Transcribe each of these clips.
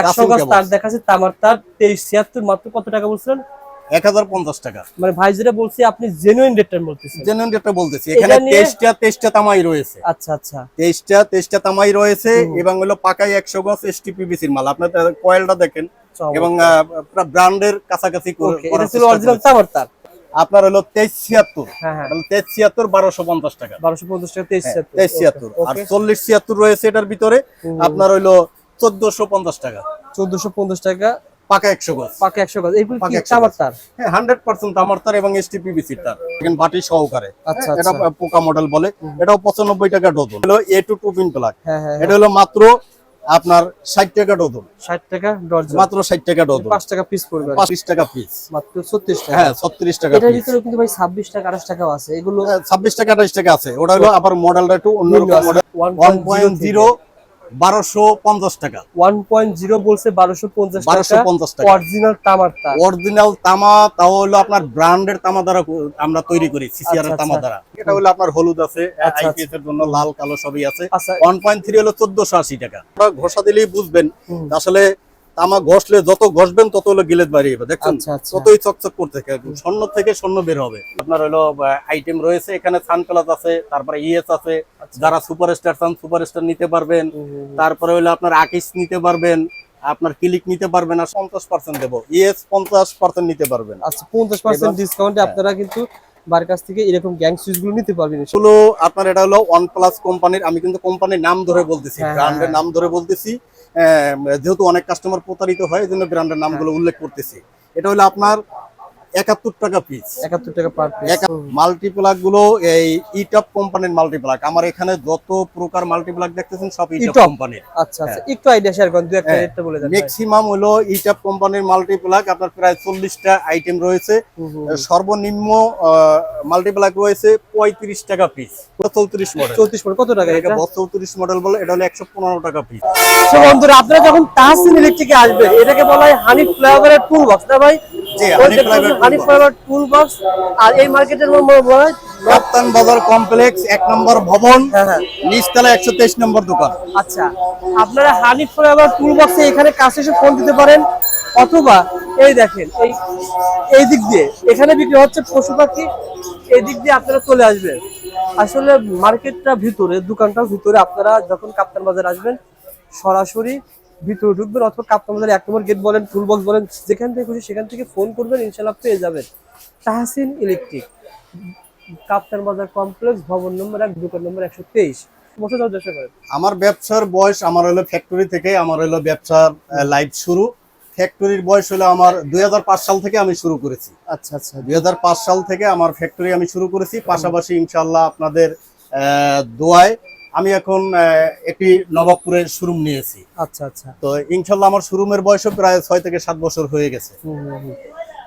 একশো গাছ তার দেখাচ্ছে তামার তার তেইশ ছিয়াত্তর মাত্র কত টাকা বলছিলেন? এক হাজার পঞ্চাশ টাকা। মানে ভাই যেটা বলছি আপনি জেনুইন রেটটা বলতেছেন। জেনুইন রেটটা বলতেছি। এখানে তেইশটা তেইশটা তামাই রয়েছে। আচ্ছা আচ্ছা। তেইশটা তেইশটা তামাই রয়েছে এবং হলো পাকাই একশো গজ মাল। আপনার কয়েলটা দেখেন এবং ব্র্যান্ডের কাছাকাছি অরিজিনাল তামার তার। আপনার হলো তেইশ ছিয়াত্তর। হ্যাঁ হ্যাঁ। তেইশ ছিয়াত্তর বারোশো পঞ্চাশ টাকা। বারোশো পঞ্চাশ টাকা তেইশ ছিয়াত্তর। তেইশ ছিয়াত্তর। আর চল্লিশ ছিয়াত্তর রয়েছে এটার ভিতরে। আপনার হইল চোদ্দশো পঞ্চাশ টাকা। চোদ্দশো পঞ্চাশ টাকা। পাকা একশো গজ। পাকে একশো কি তামার তার হ্যাঁ হান্ড্রেড পার্সেন্ট আমার তার এবং তার এখানে বাটি সহকারে। আচ্ছা, এটা আচ্ছা। পোকা মডেল বলে। এটাও পঁচানব্বই টাকা ডজন। হলো এ টু টু পিন প্লাগ হ্যাঁ হ্যাঁ এটা হলো মাত্র আপনার ষাট টাকা ডজন। ষাট টাকা ডজন। মাত্র ষাট টাকা ডজন। পাঁচ টাকা পিস পড়বে। টাকা পিস মাত্র ছত্রিশ টাকা। হ্যাঁ ছত্রিশ টাকা এটার ভিতরে কিন্তু ভাই ছাব্বিশ টাকা আঠাশ টাকাও আছে। এগুলো ছাব্বিশ টাকা আঠাশ টাকা আছে। ওটা হলো আবার মডেলটা একটু অন্যরকম মডেল ওয়ান পয়েন্ট জিরো বারোশো পঞ্চাশ টাকা। ওয়ান পয়েন্ট জিরো বলছে বারোশো পঞ্চাশ বারোশো পঞ্চাশ টাকা। অরিজিনাল তামার অরিজিনাল তামা তাও হলো আপনার ব্র্যান্ডের তামা দ্বারা আমরা তৈরি করি সিসিআর আচ্ছা, তামা আচ্ছা। দ্বারা। এটা হলো আপনার হলুদ আছে আচ্ছা, আইপিএস এর জন্য লাল কালো সবই আছে। ওয়ান পয়েন্ট থ্রি হলো চোদ্দশো আশি টাকা। ঘষা দিলেই বুঝবেন আসলে তামা ঘষলে যত ঘষবেন তত হলো গিলেট বাড়িয়ে যাবে দেখছেন আচ্ছা আচ্ছা। ততই চকচক করতে স্বর্ণ থেকে স্বর্ণ বের হবে। আপনার হলো আইটেম রয়েছে এখানে সানপ্লাস আছে তারপরে ইএস আছে। যারা সুপারস্টার চান সুপারস্টার নিতে পারবেন। তারপরে হলো আপনার আকিস নিতে পারবেন। আপনার ক্লিক নিতে পারবেন আর পঞ্চাশ পার্সেন্ট দেবো। ইএস পঞ্চাশ পার্সেন্ট নিতে পারবেন। আচ্ছা পঞ্চাশ পার্সেন্ট এবার- ডিসকাউন্টে আপনারা কিন্তু বার কাছ থেকে এরকম গ্যাং সুইচগুলো নিতে পারবেন। হলো আপনার এটা হলো ওয়ান প্লাস কোম্পানির আমি কিন্তু কোম্পানির নাম ধরে বলতেছি হ্যাঁ, ব্র্যান্ডের হ্যাঁ। নাম ধরে বলতেছি। যেহেতু অনেক কাস্টমার প্রতারিত হয় এই জন্য ব্র্যান্ডের নামগুলো। উল্লেখ করতেছি এটা হলো আপনার একাত্তর টাকা পিস একাত্তর টাকা পার পিস মাল্টিপ্লাগগুলো এই ইটপ কোম্পানির মাল্টিপ্লাগ আমার এখানে যত প্রকার মাল্টিপ্লাগ দেখতেছেন সব ইটপ। কোম্পানির আচ্ছা আচ্ছা। একটু আইডিয়া শেয়ার করেন দু একটা হ্যাঁ, রেটটা বলে দেন ম্যাক্সিমাম হলো ইটপ কোম্পানির মাল্টিপ্লাগ আপনার প্রায় চল্লিশটা আইটেম রয়েছে। সর্বনিম্ন মাল্টিপ্লাগ রয়েছে পঁয়ত্রিশ টাকা পিস চৌত্রিশ মডেল চৌত্রিশ পরে কত টাকা এটা চৌত্রিশ মডেল বলে এটা হলো একশো পনেরো টাকা পিস তো বন্ধুরা আপনারা যখন তাহসিন ইলেকট্রিকে আসবেন এটাকে বলা হয় হানি ফ্লেভারের টুল বক্স না ভাই হানি ফ্লেভার টুল বক্স আর এই মার্কেটের কাপ্তান বাজার কমপ্লেক্স এক নম্বর ভবন হ্যাঁ হ্যাঁ। নিচতলা একশো তেইশ নম্বর দোকান। আচ্ছা আপনারা হানি ফ্লেভার টুল বক্সে এখানে কাছে এসে ফোন দিতে পারেন অথবা এই দেখেন এই এই দিক দিয়ে এখানে বিক্রি হচ্ছে পশু পাখি এই দিক দিয়ে আপনারা চলে আসবেন। আসলে মার্কেটটা ভিতরে দোকানটাও ভিতরে আপনারা যখন কাপ্তান বাজার আসবেন সরাসরি ভিতরে ঢুকবেন অথবা কাপ্তান বাজার এক নম্বর গেট বলেন টুল বক্স বলেন যেখান থেকে খুশি সেখান থেকে ফোন করবেন ইনশাল্লাহ পেয়ে যাবেন। তাহসিন ইলেকট্রিক কাপ্তান বাজার কমপ্লেক্স ভবন নম্বর এক দোকান নম্বর একশো তেইশ। আমার ব্যবসার বয়স আমার হলো ফ্যাক্টরি থেকে আমার হলো ব্যবসার লাইফ শুরু। ফ্যাক্টরির বয়স হলো আমার দু হাজার পাঁচ সাল থেকে আমি শুরু করেছি। আচ্ছা আচ্ছা। দুই হাজার পাঁচ সাল থেকে আমার ফ্যাক্টরি আমি শুরু করেছি। পাশাপাশি ইনশাল্লাহ আপনাদের আহ, দোয়ায় আমি এখন একটি নবাবপুরে শোরুম নিয়েছি। আচ্ছা আচ্ছা। তো ইনশাল্লাহ আমার শোরুমের বয়সও প্রায় ছয় থেকে সাত বছর হয়ে গেছে।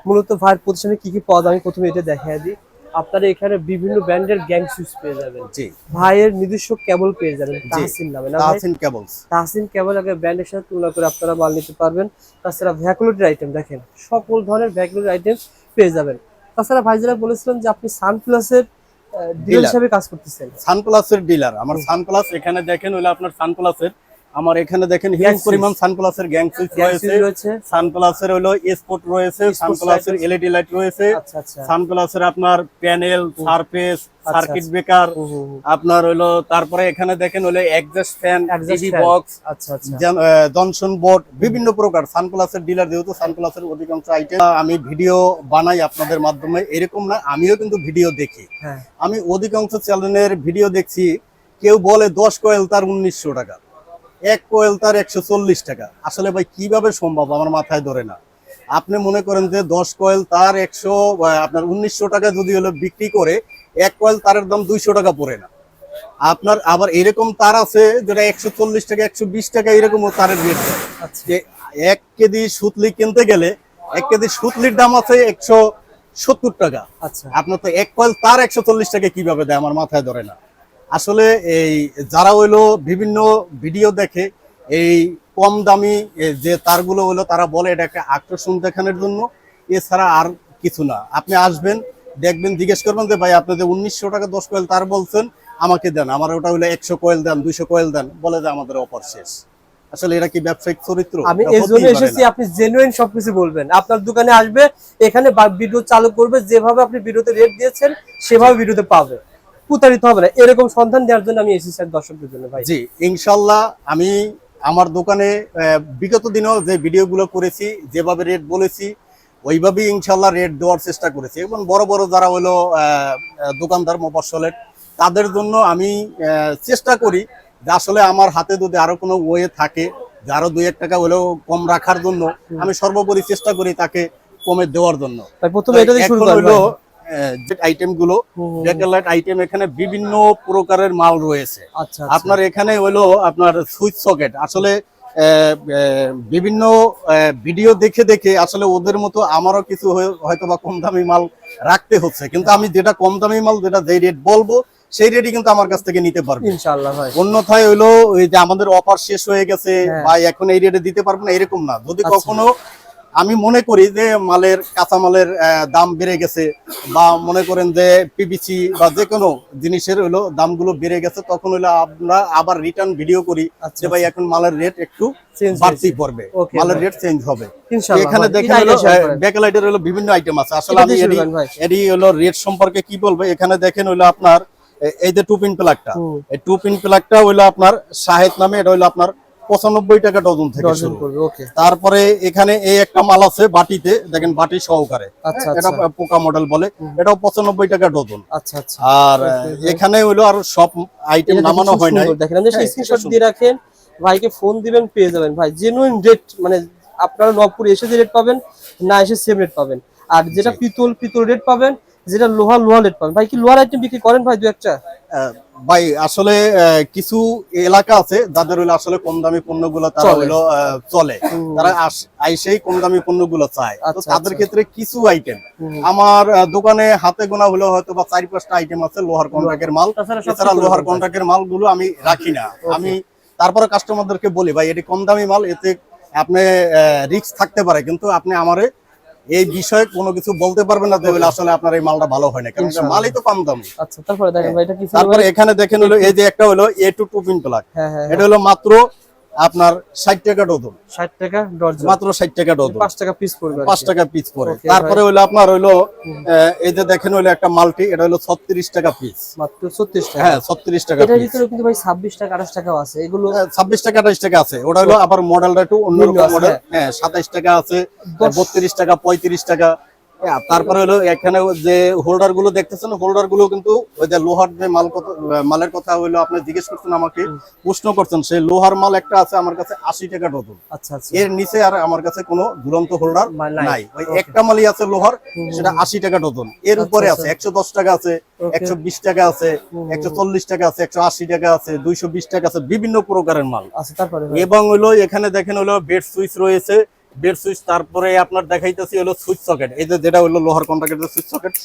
মূলত ভাইয়ের প্রতিষ্ঠানে কি কি যায়? আমি প্রথমে এটা দেখাই দিই। আপনারা এখানে বিভিন্ন ব্র্যান্ডের গ্যাং সুইচ পেয়ে যাবেন। জি। ভাইয়ের নিজস্ব কেবল পেয়ে যাবেন তাহসিন নামে। না তাহসিন কেবলস তাহসিন কেবল আগে ব্র্যান্ডের সাথে তুলনা করে আপনারা মাল নিতে পারবেন। তাছাড়া ভ্যাকুলেটের আইটেম দেখেন। সকল ধরনের ভ্যাকুলেটের আইটেম পেয়ে যাবেন। তাছাড়া ভাই যারা বলেছিলেন যে আপনি সানপ্লাসের ডিলার হিসেবে কাজ করতেছেন। সানপ্লাসের ডিলার আমার সানপ্লাস এখানে দেখেন হলো আপনার সানপ্লাসের আমার এখানে দেখেন হিউজ পরিমাণ সানপ্লাসের গ্যাং সুইচ রয়েছে। সানপ্লাসের হলো স্পট রয়েছে সানপ্লাসের এলইডি লাইট রয়েছে। আচ্ছা আচ্ছা। সানপ্লাসের আপনার প্যানেল সারফেস আচ্ছা, সার্কিট ব্রেকার। আপনার হলো তারপরে এখানে দেখেন হলো এক্সজস্ট ফ্যান টিভি বক্স আচ্ছা আচ্ছা। জনসন বোর্ড বিভিন্ন প্রকার সানপ্লাসের ডিলার যেহেতু সানপ্লাসের অধিকাংশ আইটেম আমি ভিডিও বানাই আপনাদের মাধ্যমে এরকম না আমিও কিন্তু ভিডিও দেখি। হ্যাঁ। আমি অধিকাংশ চ্যানেলের ভিডিও দেখছি কেউ বলে দশ কয়েল তার উনিশশো টাকা। এক কোয়েল তার একশো চল্লিশ টাকা। আসলে ভাই কীভাবে সম্ভব? আমার মাথায় ধরে না। আপনি মনে করেন যে দশ কয়েল তার একশো আপনার উনিশশো টাকা যদি হলো বিক্রি করে এক কয়েল তারের দাম দুইশো টাকা পড়ে না। আপনার আবার এরকম তার আছে যেটা একশো চল্লিশ টাকা একশো বিশ টাকা এরকম তারের রেট। আচ্ছা। যে এক কেজি সুতলি কিনতে গেলে এক কেজি সুতলির দাম আছে একশো সত্তর টাকা। আচ্ছা। আপনার তো এক কয়েল তার একশো চল্লিশ টাকা কীভাবে দেয়? আমার মাথায় ধরে না। আসলে এই যারা হইল বিভিন্ন ভিডিও দেখে এই কম দামি যে তারগুলো হলো তারা বলে এটা একটা আকর্ষণ দেখানোর জন্য। এছাড়া আর কিছু না। আপনি আসবেন দেখবেন জিজ্ঞেস করবেন যে ভাই আপনি যে উনিশশো টাকা দশ কয়েল তার বলছেন আমাকে দেন। আমার ওটা হলো একশো কয়েল দেন দুইশো কয়েল দেন। বলে যে আমাদের অফার শেষ। আসলে এটা কি ব্যবসায়িক চরিত্র? আমি এই জন্য এসেছি আপনি জেনুইন সবকিছু বলবেন। আপনার দোকানে আসবে এখানে ভিডিও চালু করবে যেভাবে আপনি ভিডিওতে রেট দিয়েছেন সেভাবে ভিডিওতে পাবে। প্রতারিত হবে না। এরকম সন্ধান দেওয়ার জন্য আমি এসেছি আর দর্শকদের জন্য ভাই। জি ইনশাল্লাহ আমি আমার দোকানে বিগত দিনেও যে ভিডিওগুলো করেছি যেভাবে রেট বলেছি ওইভাবেই ইনশাল্লাহ রেট দেওয়ার চেষ্টা করেছি। এবং বড় বড় যারা হলো দোকানদার মফসলের তাদের জন্য আমি চেষ্টা করি যে আসলে আমার হাতে যদি আরও কোনো ওয়ে থাকে যে আরও দুই এক টাকা হলেও কম রাখার জন্য আমি সর্বোপরি চেষ্টা করি তাকে কমে দেওয়ার জন্য। প্রথমে এটা শুরু যে আইটেম এখানে বিভিন্ন প্রকারের মাল রয়েছে। আচ্ছা আচ্ছা। আপনার এখানে হলো আপনার সুইচ সকেট। আসলে বিভিন্ন ভিডিও দেখে দেখে আসলে ওদের মতো আমারও কিছু হয়ে- হয়তো বা কম দামি মাল রাখতে হচ্ছে। কিন্তু আমি যেটা কম দামি মাল যেটা যেই রেট বলব সেই রেটই কিন্তু আমার কাছ থেকে নিতে পারবে। ইনশাআল্লাহ ভাই। অন্যথায় হইল ওই যে আমাদের অফার শেষ হয়ে গেছে হ্যাঁ। বা এখন এই রেটে দিতে পারব না এরকম না। যদি আচ্ছা। কখনো আমি মনে করি যে মালের কাঁচামালের দাম বেড়ে গেছে বা মনে করেন যে পিবিসি বা যে কোনো জিনিসের হইল দামগুলো বেড়ে গেছে তখন হইল আমরা আবার রিটার্ন ভিডিও করি আচ্ছা, যে ভাই এখন মালের রেট একটু পড়বে। মালের রেট চেঞ্জ হবে। এখানে দেখেন হলো। ব্যাকলাইটের হলো বিভিন্ন আইটেম আছে। আসলে আমি হলো রেট সম্পর্কে কি বলব? এখানে দেখেন হলো আপনার এই যে টু পিন প্লাগটা হুম। এই টু পিন প্লাগটা হইল আপনার শাহেদ নামে এটা হইল আপনার পঁচানব্বই টাকা ডজন থেকে শুরু। তারপরে এখানে এই একটা মাল আছে বাটিতে দেখেন বাটি সহকারে। আচ্ছা, হ্যাঁ, এটা আচ্ছা। পোকা মডেল বলে। এটাও পঁচানব্বই টাকা ডজন। আচ্ছা আচ্ছা। আর এখানে হইল আর সব আইটেম নামানো হয় সুন্দর। দেখেন আপনি হ্যাঁ, স্ক্রিনশট দিয়ে রাখেন ভাইকে ফোন দিবেন পেয়ে যাবেন। ভাই জেনুইন রেট মানে আপনারা নবপুর এসে যে রেট পাবেন না এসে সেম রেট পাবেন। আর যেটা পিতল পিতল রেট পাবেন যেটা লোহা লোহা রেট পাবেন ভাই কি লোহার আইটেম বিক্রি করেন ভাই দু একটা ভাই আসলে কিছু এলাকা আছে যাদের হইল আসলে কম দামি পণ্যগুলো তারা। হইল চলে। তারা আইসেই কম দামি পণ্যগুলো চায়। তো আচ্ছা, তাদের আচ্ছা। ক্ষেত্রে কিছু আইটেম আমার দোকানে হাতে গোনা হলো হয়তো বা চারি পাঁচটা আইটেম আছে লোহার কন্ট্রাক্টের মাল। তাছাড়া এছাড়া লোহার মাল কন্ট্রাক্টের মালগুলো আমি রাখি না। আমি তারপরে কাস্টমারদেরকে বলি ভাই এটি কম দামি মাল এতে আপনি রিস্ক থাকতে পারে কিন্তু আপনি আমারে এই বিষয়ে কোনো কিছু বলতে পারবেন না যে আসলে আপনার এই মালটা ভালো হয় না কারণ মালই তো কম দাম। আচ্ছা তারপরে দেখেন ভাই এটা কি তারপরে এখানে দেখেন হলো এই যে একটা হলো এ টু টু পিন প্লাগ হ্যাঁ হ্যাঁ। এটা হলো মাত্র আপনার ষাট টাকা ডজন। ষাট টাকা ডজন। মাত্র ষাট টাকা ডজন। পাঁচ টাকা পিস পড়বে পাঁচ টাকা পিস পরে তারপরে হলো আপনার হইল এই যে দেখেন হলো একটা মাল্টি এটা হলো ছত্রিশ টাকা পিস মাত্র ছত্রিশ টাকা। হ্যাঁ ছত্রিশ টাকা এটার পিস ভিতরে কিন্তু ভাই ছাব্বিশ টাকা আঠাশ টাকাও আছে। এগুলো ছাব্বিশ টাকা আঠাইশ টাকা আছে। ওটা হলো আবার মডেলটা একটু অন্যরকম মডেল হ্যাঁ। সাতাইশ টাকা আছে বত্রিশ টাকা পঁয়ত্রিশ টাকা। হ্যাঁ, তারপরে হলো এখানে যে হোল্ডারগুলো দেখতেছেন হোল্ডারগুলো কিন্তু ওই যে লোহার যে মাল কথা মালের কথা হইল আপনি জিজ্ঞেস করছেন আমাকে প্রশ্ন করছেন সেই লোহার মাল একটা আছে আমার কাছে আশি টাকা ডজন। আচ্ছা আচ্ছা। এর নিচে আর আমার কাছে কোনো ঝুলন্ত হোল্ডার নাই। ওই একটা মালই আছে লোহার সেটা আশি টাকা ডজন। এর আচ্ছা, উপরে। আছে একশো দশ টাকা আছে একশো বিশ টাকা আছে একশো চল্লিশ টাকা আছে একশো আশি টাকা আছে দুইশো বিশ টাকা আছে বিভিন্ন প্রকারের মাল। তারপরে এবং হলো এখানে দেখেন হলো বেড সুইচ রয়েছে বেড সুইচ তারপরে আপনার দেখাইতেছি হলো সুইচ সকেট। এই যে যেটা হলো লোহার কন্ট্রাক্টের সুইচ সকেট।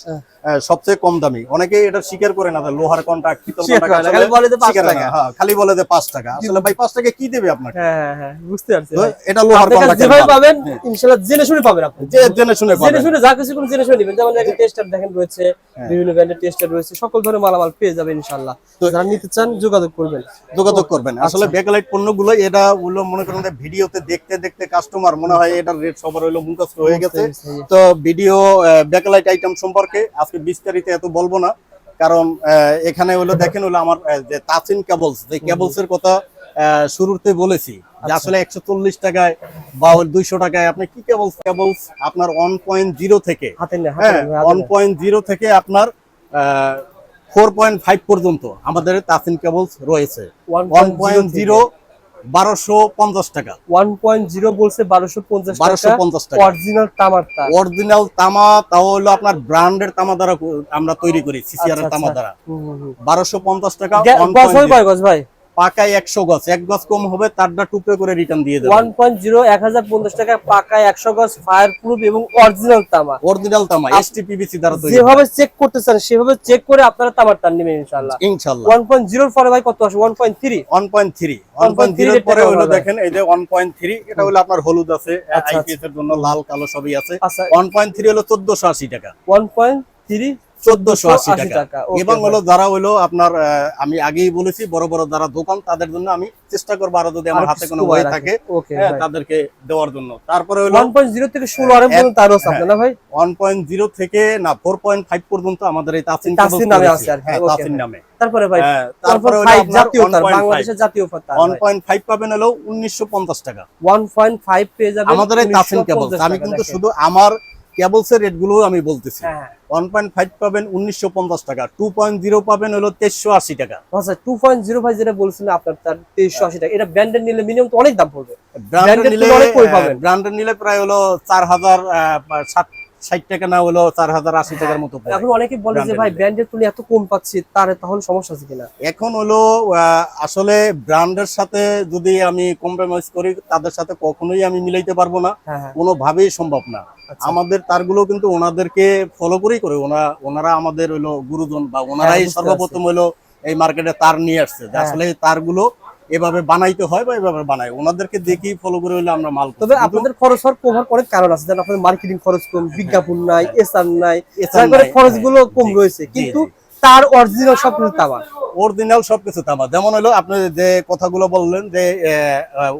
সবচেয়ে কম দামি। অনেকে এটা স্বীকার করে না লোহার কন্ট্রাক্ট পিতল স্বীকার খালি বলে যে পাঁচ টাকা। খালি বলে যে পাঁচ টাকা। আসলে ভাই পাঁচ টাকা কি দেবে আপনাকে? হ্যাঁ হ্যাঁ বুঝতে পারছি এটা লোহার আপনার যেভাবে পাবেন। ইনশাআল্লাহ জেনে শুনে পাবেন আপনি। যে জেনে শুনে জেনে শুনে যা কিছু কোনো জেনে শুনে নেবেন। যেমন একটা টেস্টার দেখেন রয়েছে বিভিন্ন ব্র্যান্ডের টেস্টার রয়েছে সকল ধরনের মালামাল পেয়ে যাবেন ইনশাআল্লাহ তো- যারা নিতে চান যোগাযোগ করবেন। যোগাযোগ করবেন। আচ্ছা। আসলে ব্যাকলাইট পণ্যগুলো এটা হলো মনে করেন ভিডিওতে দেখতে দেখতে কাস্টমার মনে হয় এটার রেট সবার হলো মুখস্থ হয়ে গেছে। তো ভিডিও ব্যাকলাইট আইটেম সম্পর্কে আজকে বিস্তারিত এত বলব না। কারণ এখানে হলো দেখেন হলো আমার যে তাসিন কেবলস যে কেবলস এর কথা শুরুতে বলেছি। যে আচ্ছা। আসলে একশো চল্লিশ টাকায় বা দুইশো টাকায় আপনি কি কেবলস কেবলস আপনার ওয়ান পয়েন্ট জিরো থেকে হ্যাঁ ওয়ান পয়েন্ট জিরো থেকে আপনার ফোর পয়েন্ট ফাইভ পর্যন্ত আমাদের তাসিন কেবলস রয়েছে। ওয়ান পয়েন্ট জিরো বারোশো পঞ্চাশ টাকা। 1.0 বলছে 1250 বারোশো টাকা। পঞ্চাশ টাকা। অরিজিনাল তামার তার অরিজিনাল তামা তাও হলো আপনার ব্র্যান্ডের তামা দ্বারা আমরা তৈরি করি সিসিআর এর আচ্ছা, তামা আচ্ছা। দ্বারা। বারোশো পঞ্চাশ টাকা গ্যা- 1.0 গজ গজ ভাই। পাকায় একশো গজ। এক গজ কম হবে তারটা টুকরে করে রিটার্ন দিয়ে দেবে। 1.0 1050 টাকা পাকায় 100 গজ ফায়ার প্রুফ এবং অরিজিনাল তামা। অরিজিনাল তামা এসটিপিবিসি দ্বারা তৈরি। যেভাবে চেক করতে চান সেভাবে চেক করে আপনারা তামার তার নেবেন ইনশাআল্লাহ। ইনশাল্লাহ 1.0 এর পরে ভাই কত আসে 1.3 one point three one point 1.3 জিরোর পরে হলো দেখেন এই যে ওয়ান পয়েন্ট থ্রি এটা হলো আপনার হলুদ আছে আচ্ছা, আইপিএস এর জন্য লাল কালো সবই আছে। আচ্ছা। ওয়ান পয়েন্ট থ্রি হলো চোদ্দশো আশি টাকা। 1.3 চোদ্দশো আশি টাকা। এবং হলো যারা হলো আপনার আমি আগেই বলেছি বড় বড় যারা দোকান তাদের জন্য আমি চেষ্টা করব আরও যদি আমার হাতে কোনো বই থাকে হ্যাঁ। তাদেরকে দেওয়ার জন্য। তারপরে হলো 1.0 থেকে 16 আরএম পর্যন্ত আরও আছে না ভাই? ওয়ান পয়েন্ট জিরো থেকে না ফোর পয়েন্ট ফাইভ পর্যন্ত আমাদের এই তাসিন তাসিন নামে আছে আর কি, হ্যাঁ, তাসিন। নামে। তারপরে ভাই হ্যাঁ, তারপরে হলো 1.5 আপনার জাতীয় বাংলাদেশের ওয়ান পয়েন্ট পাবেন হলো উনিশশো পঞ্চাশ টাকা। 1.5 পেয়ে যাবেন আমাদের এই তাসিন কেবল আমি কিন্তু শুধু আমার কেবলস রেটগুলো আমি বলতেছি। ওয়ান পয়েন্ট ফাইভ পাবেন উনিশশো পঞ্চাশ টাকা টু পয়েন্ট জিরো পাবেন হলো তেইশশো আশি টাকা আচ্ছা টু পয়েন্ট জিরো ফাইভ যেটা বলছিলেন আপনার তার 2380 টাকা এটা ব্র্যান্ডের নিলে মিনিমাম তো অনেক দাম পড়বে ব্র্যান্ডের নিলে অনেক পাবেন। ব্র্যান্ডের নিলে প্রায় হলো চার হাজার ষাট ষাট টাকা না হলো চার হাজার আশি টাকার মতো পড়ে। এখন অনেকে বলে যে ভাই তুলি এত কম পাচ্ছি তার তাহলে সমস্যা আছে কিনা? এখন হলো আসলে ব্র্যান্ডের সাথে যদি আমি কম্প্রোমাইজ করি তাদের সাথে কখনোই আমি মিলাইতে পারব না। হ্যাঁ হ্যাঁ। কোনোভাবেই সম্ভব না। আচ্ছা। আমাদের তারগুলো কিন্তু ওনাদেরকে ফলো করেই করে। ওনা ওনারা আমাদের হলো গুরুজন বা ওনারাই হ্যাঁ, সর্বপ্রথম হলো এই মার্কেটে তার নিয়ে আসছে। আসলে তারগুলো এভাবে বানাইতে হয় বা এভাবে বানাই ওনাদেরকে দেখেই ফলো করে হলে আমরা মাল তবে আপনাদের খরচ হওয়ার প্রভাব অনেক কারণ আছে। যেন আপনাদের মার্কেটিং খরচ কম বিজ্ঞাপন নাই এসআর নাই এছাড়া যার করে নাই, খরচগুলো হ্যাঁ, কম রয়েছে। কিন্তু তার অরিজিনাল সব কিছু তামা অরিজিনাল সবকিছু তামা যেমন হলো আপনি যে কথাগুলো বললেন যে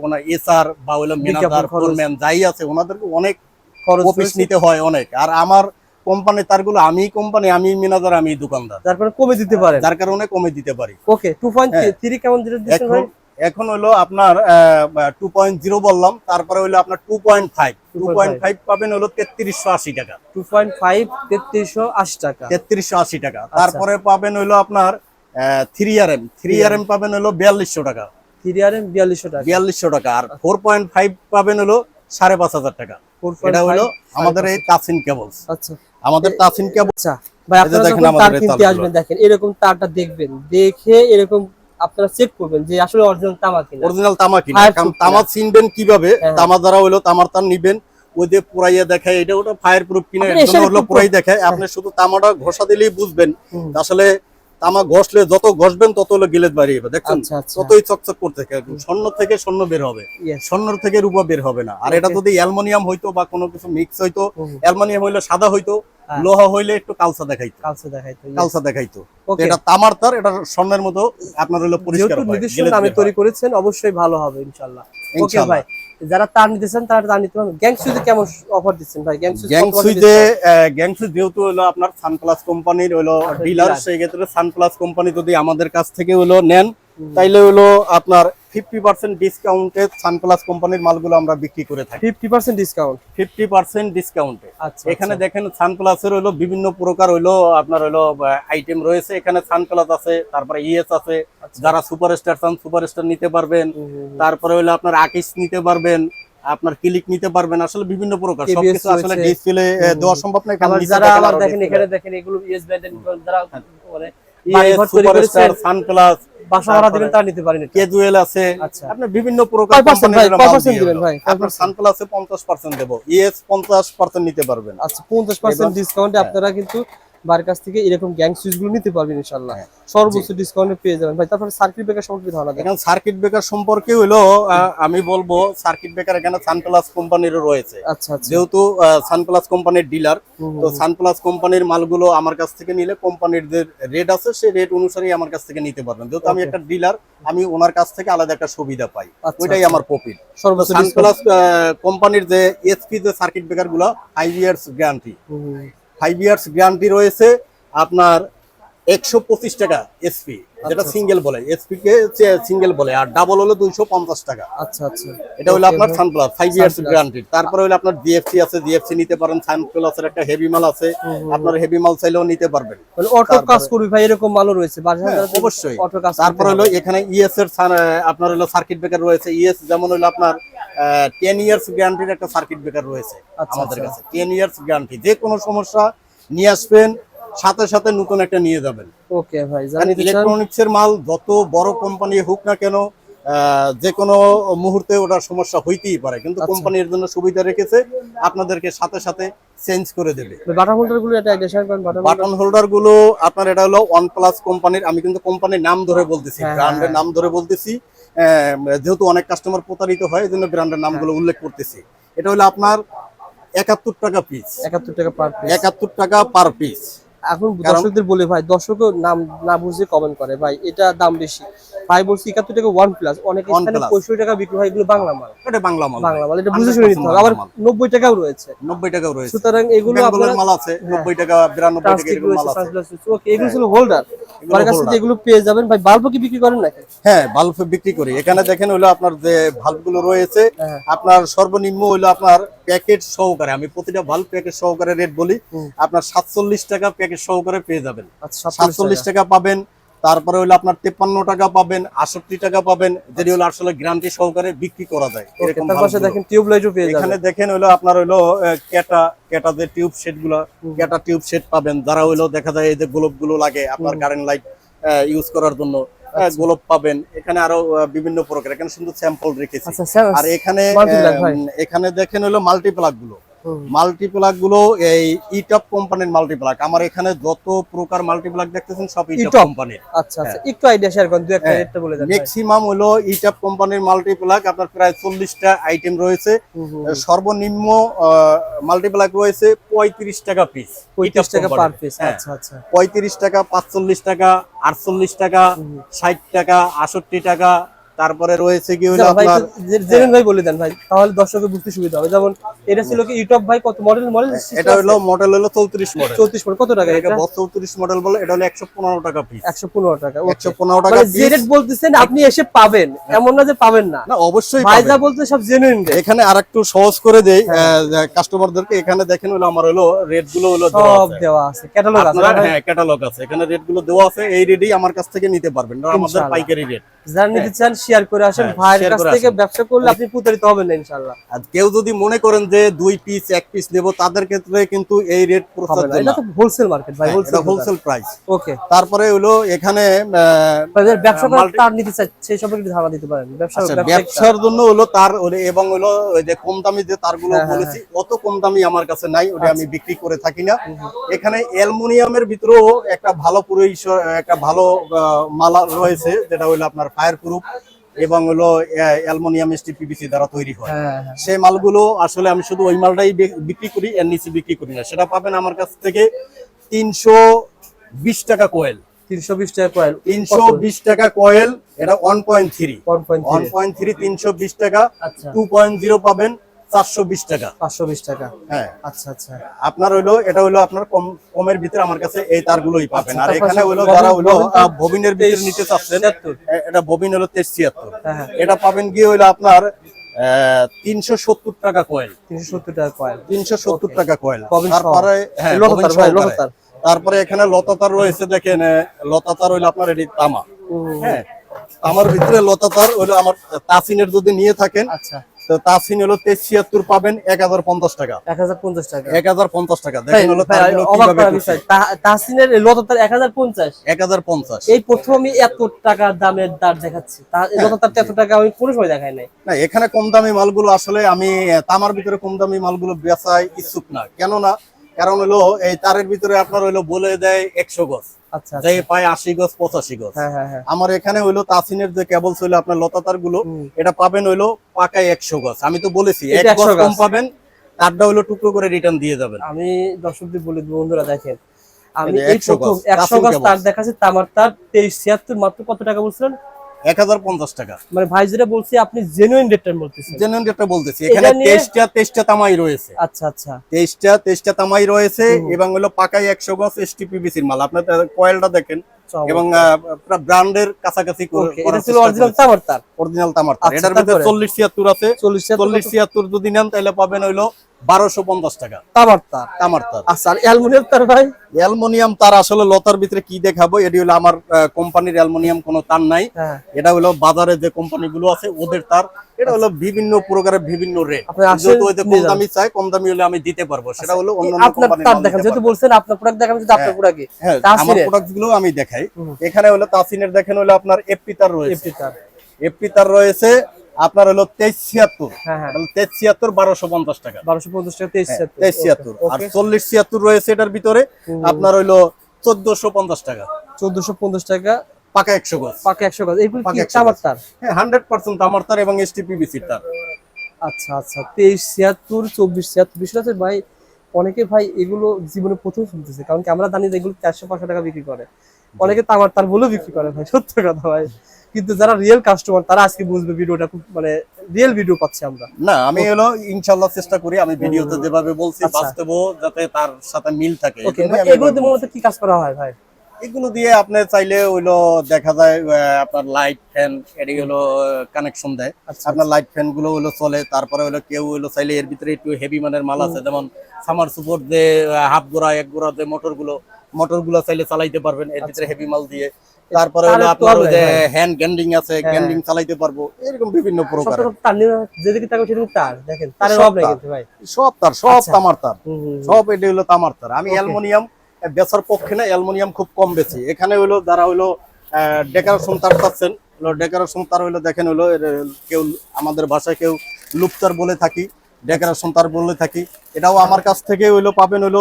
ওনার এসআর বা হলো মেনাদার ফোরম্যান যাই আছে ওনাদেরকে অনেক খরচ অফিস নিতে হয় অনেক। আর আমার কোম্পানি তারগুলো আমি কোম্পানি আমি মেনাদার আমি দোকানদার। কারণে কমে দিতে পারে যার কারণে কমে দিতে পারি। ওকে টু পয়েন্ট থ্রি কেমন এখন হলো আপনার টু পয়েন্ট জিরো বললাম তারপরে হলো আপনার two point five two point five পাবেন হলো তেত্রিশশো আশি টাকা। টু পয়েন্ট ফাইভ তেত্রিশশো আশি টাকা। তেত্রিশশো আশি টাকা। আচ্ছা। তারপরে পাবেন হলো আপনার three R M three R M পাবেন হলো বিয়াল্লিশশো টাকা। থ্রি আর এম বিয়াল্লিশশো টাকা। বিয়াল্লিশশো টাকা। আর ফোর পয়েন্ট ফাইভ পাবেন হলো সাড়ে পাঁচ হাজার টাকা। 4.5 এটা হলো আমাদের এই তাসিন কেবলস আচ্ছা। আমাদের তাসিন কেবল আচ্ছা। ভাই আপনারা দেখেন যখন আমাদের তার কিনতে আসবেন দেখেন এরকম তারটা দেখবেন। দেখে এরকম আপনারা চেক করবেন যে আসলে অরিজিনাল তামা কিনা। অরিজিনাল তামা কিনা। কারণ তামা চিনবেন কীভাবে? হ্যাঁ। তামা দ্বারা হলো তামার তার নিবেন ওই যে পুরাইয়া দেখায় এটা ওটা ফায়ার প্রুফ কিনা এসে হলো পুরাই দেখায়। আপনি শুধু তামাটা ঘষা দিলেই বুঝবেন। আসলে তামা ঘষলে যত ঘষবেন তত হলো গিলেজ বাড়িয়ে যাবে। দেখছেন? আচ্ছা আচ্ছা। ততই চকচক করতে থাকে। স্বর্ণ থেকে স্বর্ণ বের হবে. স্বর্ণর থেকে রূপা বের হবে না। আর এটা যদি অ্যালুমিনিয়াম হইতো বা কোনো কিছু মিক্স হইতো। অ্যালুমিনিয়াম হইলে সাদা হইতো হ্যাঁ। লোহা হইলে একটু কালসা দেখাইতো। কালসে দেখাইতো কালসা দেখাইতো। এটা তামার তার এটা স্বর্ণের মতো আপনার হলো পরিষ্কার হয়, নিজস্ব হয়। তৈরি করেছেন অবশ্যই ভালো হবে ইনশাল্লাহ ওকে ভাই যারা তার নিতেছেন তারা তার নিতে পারবেন। গ্যাং সুইজে কেমন অফার দিচ্ছেন ভাই? গ্যাং সুইজ গ্যাংসুইজে গ্যাংসুইজ যেহেতু হলো আপনার সানপ্লাস কোম্পানির হলো ডিলার সেই ক্ষেত্রে সানপ্লাস কোম্পানি যদি আমাদের কাছ থেকে হলো নেন তাইলে হলো আপনার ফিফটি পার্সেন্ট ডিসকাউন্টে সানপ্লাস কোম্পানির মালগুলো আমরা বিক্রি করে থাকি। Fifty percent discount fifty percent ডিসকাউন্টে আচ্ছা এখানে দেখেন সানপ্লাসের হলো বিভিন্ন প্রকার হলো আপনার হলো আইটেম রয়েছে। এখানে সানপ্লাস আছে তারপরে ইএস আছে। আচ্ছা। যারা সুপারস্টার চান সুপারস্টার নিতে পারবেন। তারপরে হলো আপনার আকিস নিতে পারবেন আপনার ক্লিক নিতে পারবেন। আসলে বিভিন্ন প্রকার সবকিছু আসলে ডিসপ্লে দেওয়া সম্ভব না আবার যারা আবার দেখেন এখানে দেখেন এগুলো ইয়েস ব্র্যান্ডের যারা বাড়ি ঘর সুপারস্টার সানপ্লাস বাসা ভাড়া দিবেন তারা নিতে পারেন কেজুয়েল আছে আচ্ছা। আপনি বিভিন্ন প্রকার দিবেন ভাই? আপনার সানপ্লাসে পঞ্চাশ পার্সেন্ট দেবো ইএস পঞ্চাশ পার্সেন্ট নিতে পারবেন। আচ্ছা পঞ্চাশ পার্সেন্ট এবার- ডিসকাউন্টে আপনারা কিন্তু বাড়ির কাছ থেকে এরকম গ্যাং সুইচগুলো নিতে পারবেন ইনশাল্লাহ হ্যাঁ। সর্বোচ্চ ডিসকাউন্টে পেয়ে যাবেন। ভাই তারপরে সার্কিট ব্রেকার সম্পর্কে ধারণা এখানে সার্কিট ব্রেকার সম্পর্কে হলো আমি বলব সার্কিট ব্রেকার এখানে সানপ্লাস কোম্পানিরও রয়েছে। আচ্ছা আচ্ছা। যেহেতু সানপ্লাস কোম্পানির ডিলার তো সানপ্লাস কোম্পানির মালগুলো আমার কাছ থেকে নিলে কোম্পানির যে রেট আছে সেই রেট অনুসারেই আমার কাছ থেকে নিতে পারবেন। যেহেতু আমি একটা ডিলার আমি ওনার কাছ থেকে আলাদা একটা সুবিধা পাই। আচ্ছা, ওইটাই আচ্ছা। আমার প্রফিট সানপ্লাস কোম্পানির যে এসপি যে circuit ব্রেকারগুলো five years guarantee five years guarantee রয়েছে আপনার একশো পঁচিশ টাকা এসপি যেটা আচ্ছা। সিঙ্গেল বলে এসপি কে সিঙ্গেল বলে আর ডাবল হলো দুইশো পঞ্চাশ টাকা আচ্ছা আচ্ছা এটা হলো আপনার। Sunplus five years. গ্যারান্টি তারপরে হলো আপনার জিএফসি আছে জিএফসি নিতে পারেন সানপ্লাসের একটা হেভি মাল আছে আপনার হেভি মাল চাইলেও নিতে পারবেন অটো কাজ করবি ভাই এরকম মালও রয়েছে হ্যাঁ, অবশ্যই। অটো কাজ তারপরে হলো এখানে ইএস এর আপনার হলো সার্কিট ব্রেকার রয়েছে ইএস যেমন হলো আপনার টেন ইয়ার্স গ্যারান্টির একটা সার্কিট ব্রেকার রয়েছে আচ্ছা, আমাদের আচ্ছা। কাছে টেন ইয়ার্স গ্যারান্টি যে কোনো সমস্যা নিয়ে আসবেন সাথে সাথে নতুন একটা নিয়ে যাবেন ওকে ভাই ইলেকট্রনিক্স এর মাল যত বড় কোম্পানি হোক না কেন যে কোনো মুহূর্তে ওটার সমস্যা হইতেই পারে কিন্তু আচ্ছা। কোম্পানির জন্য সুবিধা রেখেছে আপনাদেরকে সাথে সাথে চেঞ্জ করে দেবে বাটার হোল্ডারগুলো এটা বাটন হোল্ডারগুলো আপনার এটা হলো ওয়ান প্লাস কোম্পানির আমি কিন্তু কোম্পানির নাম ধরে বলতেছি ব্র্যান্ডের হ্যাঁ। নাম ধরে বলতেছি যেহেতু অনেক কাস্টমার প্রতারিত হয় এই জন্য ব্র্যান্ডের নামগুলো গুলো উল্লেখ করতেছি। এটা হলো আপনার একাত্তর টাকা পিস একাত্তর টাকা পার পিস একাত্তর টাকা পার পিস এখন দর্শকদের বলে ভাই দর্শকও নাম না বুঝে কমেন্ট করে ভাই এটা দাম বেশি। ভাই বলছি একাত্তর টাকা ওয়ান প্লাস অনেক স্থানে পঁয়ষট্টি টাকা বিক্রি হয় এগুলো বাংলা মাল। এটা বাংলা মাল। বাংলা মাল এটা বুঝে শুনে নিতে হবে। আবার নব্বই টাকাও রয়েছে। নব্বই টাকাও রয়েছে। সুতরাং এগুলো বেঙ্গলের মাল আছে নব্বই টাকা বিরানব্বই টাকা প্লাস্টিক মাল আছে। ওকে এগুলো ছিল হোল্ডার আমার কাছে holder। পেয়ে যাবেন। ভাই বাল্বও কি বিক্রি করেন নাকি? হ্যাঁ বাল্ব বিক্রি করি। এখানে দেখেন হলো আপনার যে ভাল্বগুলো রয়েছে হ্যাঁ। আপনার সর্বনিম্ন হলো আপনার প্যাকেট সহকারে আমি প্রতিটা ভাল্ব প্যাকেট সহকারে রেট বলি আপনার সাতচল্লিশ টাকা প্যাকেট সহকারে পেয়ে যাবেন। আচ্ছা সাতচল্লিশ টাকা পাবেন। তারপরে হলো আপনার তেপ্পান্ন টাকা পাবেন আটষট্টি টাকা পাবেন যেটি হলো আসলে গ্যারান্টি সহকারে বিক্রি করা যায়। এরকম দেখেন টিউব লাইটও পেয়ে যাবেন। এখানে দেখেন হলো আপনার হলো ক্যাটা ক্যাটা যে টিউব সেটগুলো ক্যাটা টিউব সেট পাবেন। যারা হলো দেখা যায় এই যে গোলপগুলো লাগে আপনার কারেন্ট লাইট ইউজ করার জন্য আচ্ছা। গোলপ পাবেন। এখানে আরও বিভিন্ন প্রকার। এখানে সুন্দর স্যাম্পল রেখেছি। আচ্ছা আর এখানে এখানে দেখেন হলো মাল্টিপ্লাগগুলো। হুম। মাল্টিপ্লাগগুলো এই ইটপ কোম্পানির মাল্টিপ্লাগ আমার এখানে যত প্রকার মাল্টিপ্লাগ দেখতেছেন সব ইটপ। কোম্পানির আচ্ছা আচ্ছা একটু আইডিয়া শেয়ার করেন দু একটা হ্যাঁ। রেটটা বলে দেন ম্যাক্সিমাম হলো ইটপ কোম্পানির মাল্টিপ্লাগ আপনার প্রায় চল্লিশটা আইটেম রয়েছে। সর্বনিম্ন মাল্টিপ্লাগ রয়েছে পঁয়ত্রিশ টাকা পিস পঁয়ত্রিশ টাকা পার পিস হ্যাঁ। আচ্ছা আচ্ছা পঁয়ত্রিশ টাকা পাঁচচল্লিশ টাকা আটচল্লিশ টাকা ষাট টাকা আষট্টি টাকা তারপরে রয়েছে কি হলো আপনার একটু ভাই বলে দেন ভাই তাহলে দর্শকের বুঝতে সুবিধা হবে। যেমন এটা ছিল কি ইউটিউব ভাই কত মডেল মডেল এটা হলো মডেল হলো চৌত্রিশ মডেল চৌত্রিশ মডেল কত টাকা এটা চৌত্রিশ মডেল বলে এটা হলো একশো পনেরো টাকা পিস একশো পনেরো টাকা okay। একশো পনেরো টাকা মানে যে রেট বলতেছেন আপনি এসে পাবেন। এমন না যে পাবেন না। না অবশ্যই ভাই। যা বলতে সব জেনুইন এখানে আর একটু সহজ করে দেই হ্যাঁ। কাস্টমারদেরকে এখানে দেখেন হলো আমার হলো রেটগুলো হলো সব দেওয়া আছে। ক্যাটালগ আছে? হ্যাঁ ক্যাটালগ আছে। এখানে রেটগুলো দেওয়া আছে এই রেটেই আমার কাছ থেকে নিতে পারবেন। আমাদের পাইকারি রেট যারা নিতে চান শেয়ার করে আসেন হ্যাঁ, ভাইয়ের কাছ থেকে ব্যবসা করলে আপনি প্রতারিত হবেন না ইনশাআল্লাহ। আর কেউ যদি মনে করেন যে দুই পিস এক পিস নেব তাদের ক্ষেত্রে কিন্তু এই রেট হবে প্রযোজ্য না এটা তো হোলসেল মার্কেট ভাই হোলসেল হোলসেল প্রাইস ওকে তারপরে হলো এখানে আহ, ব্যবসা করে multi- তার নিতে চাই সেই সম্পর্কে ধারণা দিতে পারেন। ব্যবসা আচ্ছা, ব্যবসার জন্য হলো তার এবং হলো ওই যে কম দামি যে তারগুলো হ্যাঁ, হ্যাঁ, বলেছি অত কম দামি আমার কাছে নাই ওটা আমি আচ্ছা। বিক্রি করে থাকি না। এখানে অ্যালুমিনিয়ামের ভিতরেও একটা ভালো পরিস- একটা ভালো মালা রয়েছে যেটা হলো আপনার ফায়ার প্রুফ এবং হলো অ্যালুমিনিয়াম পিভিসি দ্বারা তৈরি হয়। হ্যাঁ হ্যাঁ। সেই মালগুলো আসলে আমি শুধু ওই মালটাই বিক্রি করি এর নিচে বিক্রি করি না। সেটা পাবেন আমার কাছ থেকে তিনশো বিশ টাকা কোয়েল তিনশো বিশ টাকা কয়েল তিনশো বিশ টাকা কোয়েল এটা one point three one point three তিনশো বিশ টাকা। টু পয়েন্ট জিরো পাবেন। চারশো বিশ টাকা। পাঁচশো বিশ টাকা। হ্যাঁ। আচ্ছা আচ্ছা। আপনার হইল এটা হইল আপনার কম কমের ভিতরে আমার কাছে এই তারগুলোই পাবেন। আর আচ্ছা, এখানে তারপর হইল যারা হইল ববিনের ভিতরে নিতে চাচ্ছেন 76 এটা ববিন হলো তেইশ ছিয়াত্তর। হ্যাঁ হ্যাঁ। এটা পাবেন গিয়ে হইল আপনার তিনশো সত্তর টাকা কয়েল। তিনশো সত্তর টাকা কয়েল। তিনশো সত্তর টাকা কয়েল। তারপরে হ্যাঁ। তারপরে এখানে লতাতার রয়েছে দেখেন লতাতার হইল আপনার এটি তামা। হ্যাঁ আমার ভিতরে লতাতার হইল আমার তাসিনের যদি নিয়ে থাকেন আচ্ছা। তো তাসিন হলো তেইশ ছিয়াত্তর পাবেন এক হাজার পঞ্চাশ টাকা। এক হাজার পঞ্চাশ টাকা। এক হাজার পঞ্চাশ টাকা। দেখেন হলো তাহসিনের এক হাজার পঞ্চাশ। এক হাজার পঞ্চাশ। এই প্রথম আমি এত টাকা দামের দাম দেখাচ্ছি। এত টাকা আমি কোনো সময় দেখাই নাই। না এখানে কম দামি মালগুলো আসলে আমি তামার ভিতরে কম দামি মালগুলো বেচাই ইচ্ছুক না। কেননা কারণ হলো এই তারের ভিতরে আপনার হইল বলে দেয় একশো গজ। আচ্ছা পায় আশি গজ পঁচাশি গজ। হ্যাঁ হ্যাঁ হ্যাঁ। আমার এখানে হইল তাসিনের যে কেবল ছিল আপনার লতাতারগুলো এটা পাবেন হইল পাকায় একশো গজ। আমি তো বলেছি এক গজ কম পাবেন তারটা হইল টুকরো করে রিটার্ন দিয়ে যাবেন। আমি দর্শকদের বলি বন্ধুরা দেখেন। আমি এই যে এই 100 প্রথম একশো গাছ তার দেখাচ্ছি তামার তার তেইশ ছিয়াত্তর মাত্র কত টাকা বলছিলেন? এক হাজার পঞ্চাশ টাকা। মানে ভাই যেটা বলছি আপনি জেনুইন রেটটা বলতেছেন। জেনুইন রেটটা বলতেছি। এখানে এটা নিয়ে- তেইশটা তেইশটা তামাই রয়েছে। আচ্ছা আচ্ছা। তেইশটা তেইশটা তামাই রয়েছে এবং হলো পাকাই একশো গজ এসটিপিবিসির মাল। আপনার কয়েলটা দেখেন। এবং ব্র্যান্ডের কাছাকাছি এটা ছিল অরিজিনাল তামার তার? অরিজিনাল তামার তার। আচ্ছা, এটার আছে। চল্লিশ চল্লিশ ছিয়াত্তর যদি নেন তাহলে পাবেন হইল বারোশো পঞ্চাশ টাকা। তামার তার। তামার তার। আচ্ছা আর অ্যালুমিনিয়াম তার ভাই? অ্যালুমিনিয়াম তার আসলে লতার ভিতরে কি দেখাবো? এটি হলো আমার কোম্পানির অ্যালুমিনিয়াম কোনো তার নাই। হ্যাঁ। এটা হলো বাজারে যে কোম্পানি গুলো আছে ওদের তার। এটা হলো বিভিন্ন প্রকারের বিভিন্ন রেট আপনি আসেন, যেহেতু ওই যে কম দামি চাই কম দামি হলে আমি দিতে পারব। সেটা হলো অন্য আপনার তার দেখান যেহেতু বলছেন আপনার প্রোডাক্ট দেখান যদি আপনার প্রোডাক্টে হ্যাঁ আমার প্রোডাক্টগুলো আমি দেখাই। এখানে হলো তাসিনের দেখেন হলো আপনার এফপি তার রয়েছে। তার। এফপি তার রয়েছে আপনার হলো তেইশ ছিয়াত্তর। হ্যাঁ হ্যাঁ। তেইশ ছিয়াত্তর বারোশো পঞ্চাশ টাকা। বারোশো পঞ্চাশ টাকা তেইশ ছিয়াত্তর। তেইশ ছিয়াত্তর। আর চল্লিশ ছিয়াত্তর রয়েছে এটার ভিতরে। আপনার হইল চোদ্দশো পঞ্চাশ টাকা। চোদ্দশো পঞ্চাশ টাকা। পাকা একশো গজ। পাকে একশো গাছ এইগুলো পাকে কি তামার তার? হ্যাঁ হান্ড্রেড পার্সেন্ট আমার তার এবং এসটিপিবিসির তার। আচ্ছা আচ্ছা তেইশ ছিয়াত্তর চব্বিশ ছিয়াত্তর বিষয় আছে ভাই অনেকে ভাই এগুলো জীবনে প্রথম শুনতেছে কারণ কি আমরা জানি যে এগুলো চারশো পাঁচশো টাকা বিক্রি করে। অনেকে তামার তার বলেও বিক্রি করে ভাই সত্য কথা ভাই। কিন্তু যারা রিয়েল কাস্টমার তারা আজকে বুঝবে ভিডিওটা খুব মানে রিয়েল ভিডিও পাচ্ছি আমরা। না আমি হলো ইনশাল্লাহ চেষ্টা করি আমি ভিডিওতে যেভাবে বলছি আচ্ছা। বাস্তবেও যাতে তার সাথে মিল থাকে এগুলোতে মূলত কি কাজ করা হয় ভাই? এগুলো দিয়ে আপনি চাইলে হইল দেখা যায় আপনার লাইট ফ্যান এটি হলো কানেকশন দেয়। আচ্ছা আপনার লাইট ফ্যানগুলো হলো চলে তারপরে হলো কেউ হলো চাইলে এর ভিতরে একটু হেভি মানের মাল আছে যেমন সামার সুপার যে হাফ গোড়া এক গোড়া যে মোটরগুলো মোটরগুলো চাইলে চালাইতে পারবেন এর ভিতরে হেভি মাল দিয়ে। তারপরে হলো আপনার যে হ্যান্ড গ্যান্ডিং আছে। গ্যান্ডিং চালাইতে পারব এরকম বিভিন্ন প্রকার সব তার যেদিকে সেদিকে তার দেখেন তারের সব অভাব নেই কিন্তু ভাই। সব তার সব আচ্ছা। তামার তার। সব এটা হলো তামার তার। আমি. অ্যালুমিনিয়াম বেচার পক্ষে না অ্যালুমিনিয়াম খুব কম বেশি। এখানে হলো যারা হলো ডেকারেশন তার পাচ্ছেন ডেকারেশন তার হলো দেখেন হলো কেউ আমাদের ভাষায় কেউ লুপতার বলে থাকি ডেকারেশন তার বলে থাকি। এটাও আমার কাছ থেকে হইল পাবেন হইল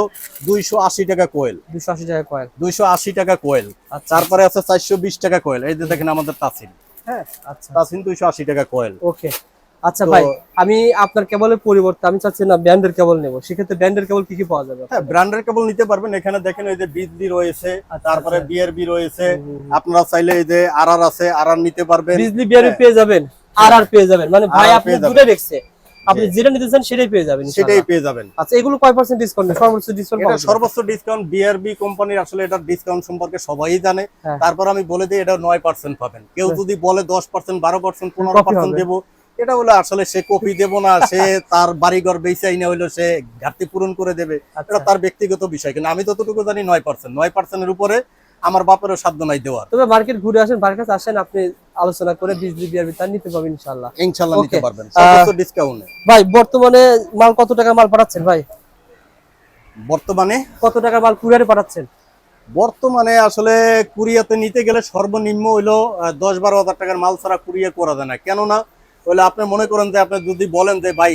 দুইশো আশি টাকা কোয়েল দুশো আশি টাকা কয়েন দুইশো আশি টাকা কোয়েল আচ্ছা। তারপরে আছে চারশো বিশ টাকা কোয়েল এই যে দেখেন আমাদের তাসিন। হ্যাঁ আচ্ছা। তাসিন দুইশো আশি টাকা কোয়েল ওকে আচ্ছা ভাই আমি আপনার কেবলের পরিবর্তে আমি চাচ্ছি না ব্যান্ডের কেবল নেব। সেক্ষেত্রে ব্যান্ডের কেবল কি কি পাওয়া যাবে হ্যাঁ ব্র্যান্ডের কেবল নিতে পারবেন। এখানে দেখেন এই যে বিজলি রয়েছে আচ্ছা, তারপরে আচ্ছা। বিআরবি রয়েছে। হুম, হুম। আপনারা চাইলে এই যে আরআর আছে আরআর নিতে পারবেন। বিজলি বিয়ারি হ্যাঁ। পেয়ে যাবেন আর আর পেয়ে যাবেন। মানে ভাই আপনি দূরে দেখছে। আপনি যেটা নিতে চান সেটাই পেয়ে যাবেন সেটাই পেয়ে যাবেন। আচ্ছা এগুলো কয় পার্সেন্ট ডিসকাউন্ট সর্বোচ্চ ডিসকাউন্ট এটা সর্বোচ্চ ডিসকাউন্ট বিআরবি কোম্পানির আসলে এটা ডিসকাউন্ট সম্পর্কে সবাই জানে। হ্যাঁ। তারপর আমি বলে দিই এটা নয় পার্সেন্ট পাবেন। কেউ হ্যাঁ। যদি বলে দশ পার্সেন্ট বারো পার্সেন্ট পনেরো Copy পার্সেন্ট হবে। দেবো এটা হলো আসলে সে কপি দেবো না সে তার বাড়িঘর বেচাই না হইল সে ঘাটতি পূরণ করে দেবে। এটা আচ্ছা। তার ব্যক্তিগত বিষয় কিন্তু আমি যতটুকু জানি নয় পার্সেন্ট নয় পার্সেন্টের উপরে আমার বাপেরও সাধ্য নাই দেওয়ার। তবে মার্কেট ঘুরে আসেন কাছে আসেন আপনি আলোচনা করে বিজলি বিয়ারবি তার নিতে পারবেন ইনশাআল্লাহ। ইনশাল্লাহ নিতে পারবেন। সর্বোচ্চ ডিসকাউন্টে ভাই বর্তমানে মাল কত টাকা মাল পাঠাচ্ছেন ভাই? বর্তমানে? কত টাকা মাল কুরিয়ারে পাঠাচ্ছেন? বর্তমানে আসলে কুরিয়াতে নিতে গেলে সর্বনিম্ন হইল দশ বারো হাজার টাকার মাল ছাড়া কুরিয়া করা যায় না। কেননা হইলে আপনি মনে করেন যে আপনি যদি বলেন যে ভাই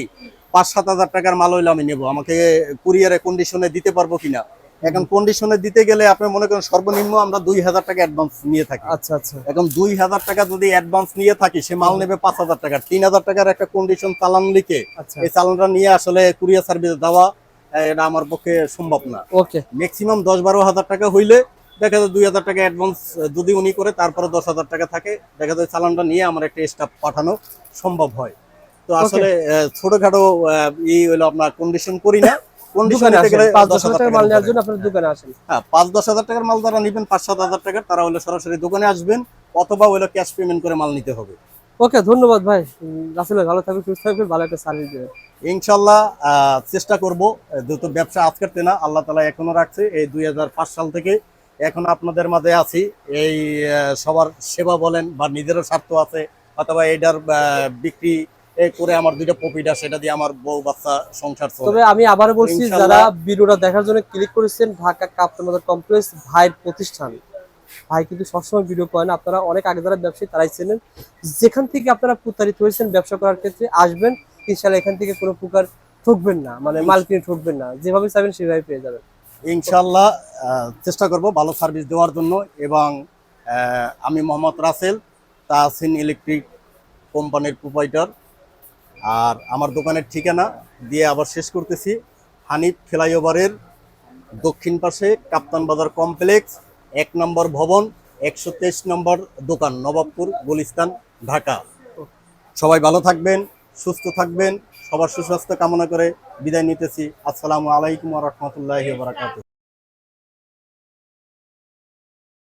পাঁচ সাত হাজার টাকার মাল হইলে আমি নেব আমাকে কুরিয়ারে কন্ডিশনে দিতে পারব কিনা? এখন কন্ডিশনে দিতে গেলে আপনি মনে করেন সর্বনিম্ন আমরা দুই হাজার টাকা অ্যাডভান্স নিয়ে থাকি। আচ্ছা আচ্ছা। এখন দুই হাজার টাকা যদি অ্যাডভান্স নিয়ে থাকি সে মাল নেবে পাঁচ হাজার টাকার। তিন হাজার টাকার একটা কন্ডিশন চালান লিখে আচ্ছা। এই চালানটা নিয়ে আসলে কুরিয়ার সার্ভিস দেওয়া এটা আমার পক্ষে সম্ভব না। ওকে ম্যাক্সিমাম দশ বারো হাজার টাকা হইলে দেখা যায় দুই হাজার টাকা অ্যাডভান্স যদি উনি করে তারপরে দশ হাজার টাকা থাকে। দেখা যায় চালানটা নিয়ে আমার একটা স্টাফ পাঠানো সম্ভব হয়। তো আসলে ছোটখাটো ই হলো আপনার কন্ডিশন করি না। পাঁচ দশ হাজার হ্যাঁ টাকার মাল যারা নিবেন পাঁচ সাত হাজার টাকার তারা হলো সরাসরি দোকানে আসবেন অথবা হলো ক্যাশ পেমেন্ট করে মাল নিতে হবে। ওকে ধন্যবাদ ভাই। রাসেল ভালো থাকবেন সুস্থ থাকবেন ভালো একটা সার্ভিস দেবেন। ইনশাল্লাহ আহ, চেষ্টা করব যেহেতু ব্যবসা আজকের না আল্লাহ তালা এখনও রাখছে। এই দুই হাজার পাঁচ সাল থেকে এখন আপনাদের মাঝে আছি। এই সবার সেবা বলেন বা নিজেরও স্বার্থ আছে অথবা এটার বিক্রি করে আমার দুইটা প্রফিট আছে সেটা দিয়ে আমার বউ বাচ্চা সংসার চলে। তবে আমি আবারও বলছি যারা ভিডিওটা দেখার জন্য ক্লিক করেছেন ঢাকা কাপ্তানগর কমপ্লেক্স ভাইয়ের প্রতিষ্ঠান। ভাই কিন্তু সবসময় ভিডিও করেন আপনারা অনেক আগে যারা ব্যবসায়ী তারাই চেনেন। যেখান থেকে আপনারা প্রতারিত হয়েছেন ব্যবসা করার ক্ষেত্রে আসবেন ইনশাল্লাহ এখান থেকে কোনো প্রকার ঠকবেন না মানে মাল কিনে ঠকবেন না। যেভাবে চাইবেন সেভাবে পেয়ে যাবেন। ইনশাল্লাহ চেষ্টা করব ভালো সার্ভিস দেওয়ার জন্য এবং আমি মোহাম্মদ রাসেল, তাহসিন ইলেকট্রিক কোম্পানির প্রোপাইটার আর আমার দোকানের ঠিকানা দিয়ে আবার শেষ করতেছি। হানিফ ফ্লাইওভারের দক্ষিণ পাশে কাপ্তান বাজার কমপ্লেক্স, এক নম্বর ভবন, একশো তেইশ নম্বর দোকান, নবাবপুর গুলিস্তান, ঢাকা। সবাই ভালো থাকবেন, সুস্থ থাকবেন। সবার সুস্বাস্থ্য কামনা করে বিদায় নিতেছি। আসসালামু আলাইকুম রহমতুল্লাহ বারাকাতু